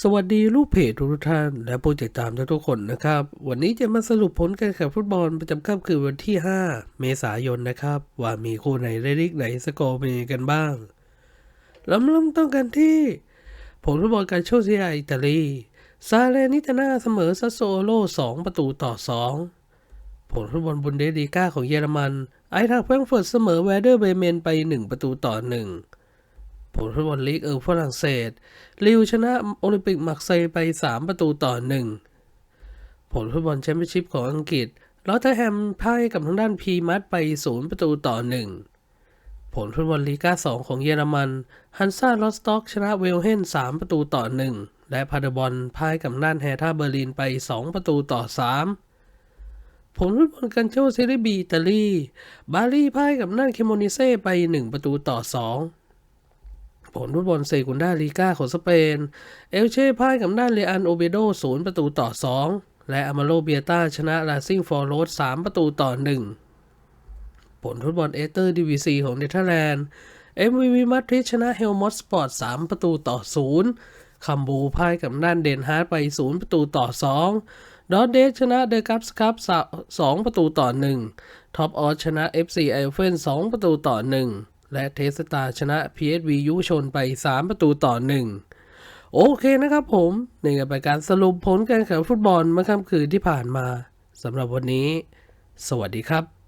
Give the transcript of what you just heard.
สวัสดีลูกเพจทุกท่าน และผู้ติดตามทุกคนนะครับ วันนี้จะมาสรุปผลการแข่งฟุตบอลประจำค่ำคืนวันที่ 5 เมษายนนะครับ ว่ามีคู่ไหนได้ลิกไหนสกอร์เป็นยังไงกันบ้างเริ่มเริ่มต้นกันที่ ผลฟุตบอลการโชว์เซียอิตาลีซาเลนิตานาเสมอซัสโซโล 2 ประตูต่อ 2 ผลฟุตบอลบุนเดสลีกาของเยอรมัน ไอทาร์แฟรงเฟิร์ตเสมอแวเดอร์เบเมนไป 1 ประตูต่อ 1 ผลฟุตบอลลีกเออฝรั่งเศสลิวชนะโอลิมปิกมักเซย์ไป 3 ประตูต่อ 1 ผลฟุตบอลแชมเปี้ยนชิพของอังกฤษลอตเทอร์แฮมพ่ายกับทางด้านพีมัดไป 0 ประตูต่อ 1 ผลฟุตบอลลีกา2 ของเยอรมัน ฮันซ่าลอสต็อกชนะเวลเฮน 3 ประตูต่อ 1 และพาเดบอลพ่ายกับด้านแฮท่าเบอร์ลินไป 2 ประตูต่อ 3ผลฟุตบอลกันโชเซเรบีอิตาลี บาลีพ่ายกับน่านเคโมนิเซ่ไป 1 ประตูต่อ 2 ผลฟุตบอลเซกุนดาลีกาของสเปน เอลเช่พ่ายกับด้านเรอันโอเบโด0ประตูต่อ 2 และอามาโลเบียตาชนะลาซิงฟอร์โรส3ประตูต่อ 1 ผลฟุตบอลเอเตอร์ดิวิซีของเนเธอร์แลนด์ MVV มวีวีมาดริดชนะเฮลมอตสปอร์ต3ประตูต่อ 0 คัมบูพ่ายกับด้านเดนฮาร์ดไป 0 ประตูต่อ 2 ดอร์เดสชนะเดอะกัปส์คัพ2ประตูต่อ 1 ท็อปออสชนะ FC ไอเฟน2ประตูต่อ 1 และเทสตาชนะ PSV ยุชนไป 3 ประตูต่อ 1 โอเคนะครับผมนี่ก็เป็นการสรุปผลการแข่งฟุตบอลเมื่อค่ำคืนที่ผ่านมาสำหรับวันนี้ สวัสดีครับ